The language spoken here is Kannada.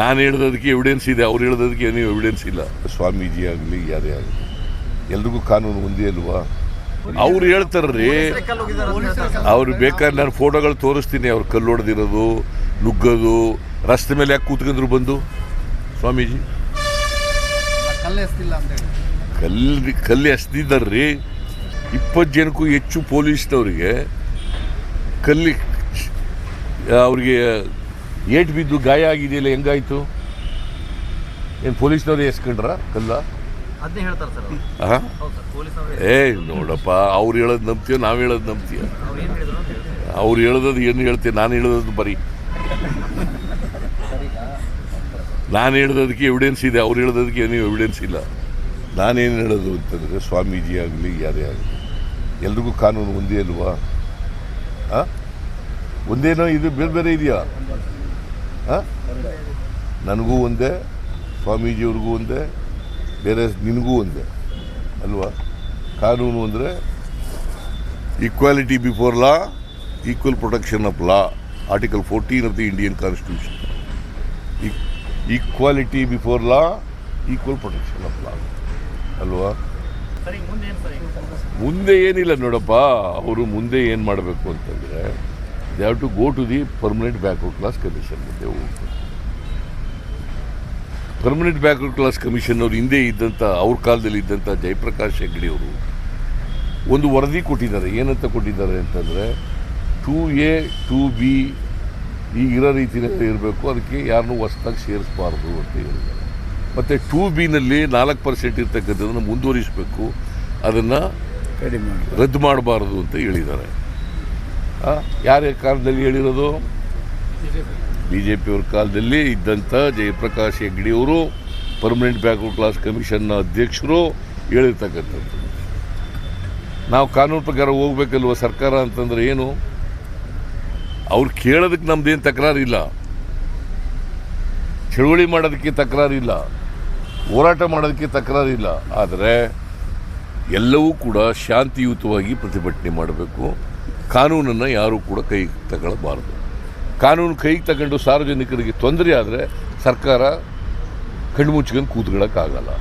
ನಾನು ಹೇಳ್ದದಕ್ಕೆ ಎವಿಡೆನ್ಸ್ ಇದೆ, ಅವ್ರು ಹೇಳ್ದದಕ್ಕೆ ಏನೂ ಎವಿಡೆನ್ಸ್ ಇಲ್ಲ. ಸ್ವಾಮೀಜಿ ಆಗಲಿ, ಯಾರೇ ಆಗಲಿ. ಎಲ್ರಿಗೂ ಕಾನೂನು ಒಂದೇ ಅಲ್ವಾ? ಅವ್ರು ಹೇಳ್ತಾರ್ರಿ, ಅವ್ರು ಬೇಕಾದ್ರೆ ನಾನು ಫೋಟೋಗಳು ತೋರಿಸ್ತೀನಿ, ಅವ್ರು ಕಲ್ಲು ಹೊಡೆದಿರೋದು ನುಗ್ಗೋದು, ರಸ್ತೆ ಮೇಲೆ ಯಾಕೆ ಕೂತ್ಕೊಂಡ್ರು ಬಂದು? ಸ್ವಾಮೀಜಿ? ಕಲ್ಲು, ಕಲ್ಲಿ ಹಸ್ತಿದ್ದಾರ್ರಿ ಇಪ್ಪತ್ತು ಜನಕ್ಕೂ ಹೆಚ್ಚು ಪೊಲೀಸ್ನವರಿಗೆ ಕಲ್ಲಿ ಅವ್ರಿಗೆ ಏಟ್ ಬಿದ್ದು ಗಾಯ ಆಗಿದೆಯಲ್ಲ ಹೆಂಗಾಯ್ತು? ಏನು ಪೊಲೀಸ್ನವ್ರು ಎಸ್ಕೊಂಡ್ರ ಕಲ್ಲ? ಹಾಂ ಏ ನೋಡಪ್ಪ ಅವ್ರು ಹೇಳೋದು ನಂಬ್ತೀಯ ನಾವು ಹೇಳೋದು ನಂಬ್ತೀಯ? ಅವ್ರು ಹೇಳೋದು ಏನು ಹೇಳ್ತೀಯ ನಾನು ಹೇಳೋದು ಬರೀ. ನಾನು ಹೇಳ್ದದಕ್ಕೆ ಎವಿಡೆನ್ಸ್ ಇದೆ ಅವ್ರು ಹೇಳೋದಕ್ಕೆ ಏನೂ ಎವಿಡೆನ್ಸ್ ಇಲ್ಲ. ನಾನೇನು ಹೇಳೋದು ಅಂತಂದರೆ ಸ್ವಾಮೀಜಿ ಆಗಲಿ ಯಾರೇ ಆಗಲಿ ಎಲ್ರಿಗೂ ಕಾನೂನು ಒಂದೇ ಅಲ್ವಾ? ಹಾಂ ಒಂದೇನೋ ಇದು ಬೇರೆ ಬೇರೆ ಇದೆಯಾ? ನನಗೂ ಒಂದೇ ಸ್ವಾಮೀಜಿಯವ್ರಿಗೂ ಒಂದೇ ಬೇರೆ ನಿನಗೂ ಒಂದೇ ಅಲ್ವಾ? ಕಾನೂನು ಅಂದರೆ equality before law equal protection of law article fourteen of the Indian constitution equality before law equal protection of law ಅಲ್ವಾ? ಮುಂದೆ ಏನಿಲ್ಲ ನೋಡಪ್ಪ ಅವರು ಮುಂದೆ ಏನು ಮಾಡಬೇಕು ಅಂತಂದರೆ they have to go to the permanent backward class commission ಮುಂದೆ ಪರ್ಮನೆಂಟ್ ಬ್ಯಾಕ್ವರ್ಡ್ ಕ್ಲಾಸ್ ಕಮಿಷನ್ ಅವರು ಹಿಂದೆ ಇದ್ದಂಥ ಅವ್ರ ಕಾಲದಲ್ಲಿ ಇದ್ದಂಥ ಜಯಪ್ರಕಾಶ್ ಹೆಗ್ಡಿ ಅವರು ಒಂದು ವರದಿ ಕೊಟ್ಟಿದ್ದಾರೆ. ಏನಂತ ಕೊಟ್ಟಿದ್ದಾರೆ ಅಂತಂದರೆ ಟೂ ಎ ಟೂ ಬಿ ಈಗಿರೋ ರೀತಿಯಲ್ಲಿ ಇರಬೇಕು. ಅದಕ್ಕೆ ಯಾರನ್ನೂ ಹೊಸ್ದಾಗಿ ಸೇರಿಸಬಾರ್ದು ಅಂತ ಹೇಳಿದ್ದಾರೆ. ಮತ್ತು ಟೂ ಬಿನಲ್ಲಿ ನಾಲ್ಕು ಪರ್ಸೆಂಟ್ ಇರ್ತಕ್ಕಂಥದ್ದನ್ನು ಮುಂದುವರಿಸಬೇಕು. ಅದನ್ನು ರದ್ದು ಮಾಡಬಾರ್ದು ಅಂತ ಹೇಳಿದ್ದಾರೆ. ಯಾರ ಕಾಲದಲ್ಲಿ ಹೇಳಿರೋದು? ಬಿ ಜೆ ಪಿಯವ್ರ ಕಾಲದಲ್ಲಿ ಇದ್ದಂಥ ಜಯಪ್ರಕಾಶ್ ಹೆಗ್ಡಿಯವರು ಪರ್ಮನೆಂಟ್ ಬ್ಯಾಕ್ವರ್ಡ್ ಕ್ಲಾಸ್ ಕಮಿಷನ್ನ ಅಧ್ಯಕ್ಷರು ಹೇಳಿರ್ತಕ್ಕಂಥದ್ದು. ನಾವು ಕಾನೂನು ಪ್ರಕಾರ ಹೋಗ್ಬೇಕಲ್ವ ಸರ್ಕಾರ ಅಂತಂದ್ರೆ ಏನು? ಅವ್ರು ಕೇಳೋದಕ್ಕೆ ನಮ್ದೇನು ತಕರಾರಿಲ್ಲ. ಚಳುವಳಿ ಮಾಡೋದಕ್ಕೆ ತಕರಾರಿಲ್ಲ. ಹೋರಾಟ ಮಾಡೋದಕ್ಕೆ ತಕರಾರಿಲ್ಲ. ಆದರೆ ಎಲ್ಲವೂ ಕೂಡ ಶಾಂತಿಯುತವಾಗಿ ಪ್ರತಿಭಟನೆ ಮಾಡಬೇಕು. ಕಾನೂನನ್ನು ಯಾರೂ ಕೂಡ ಕೈಗೆ ತಗೊಳ್ಳಬಾರದು. ಕಾನೂನು ಕೈಗೆ ತಗೊಂಡು ಸಾರ್ವಜನಿಕರಿಗೆ ತೊಂದರೆ ಆದರೆ ಸರ್ಕಾರ ಕಣ್ಣು ಮುಚ್ಕೊಂಡು ಕೂತ್ಕೊಳ್ಳೋಕ್ಕಾಗಲ್ಲ.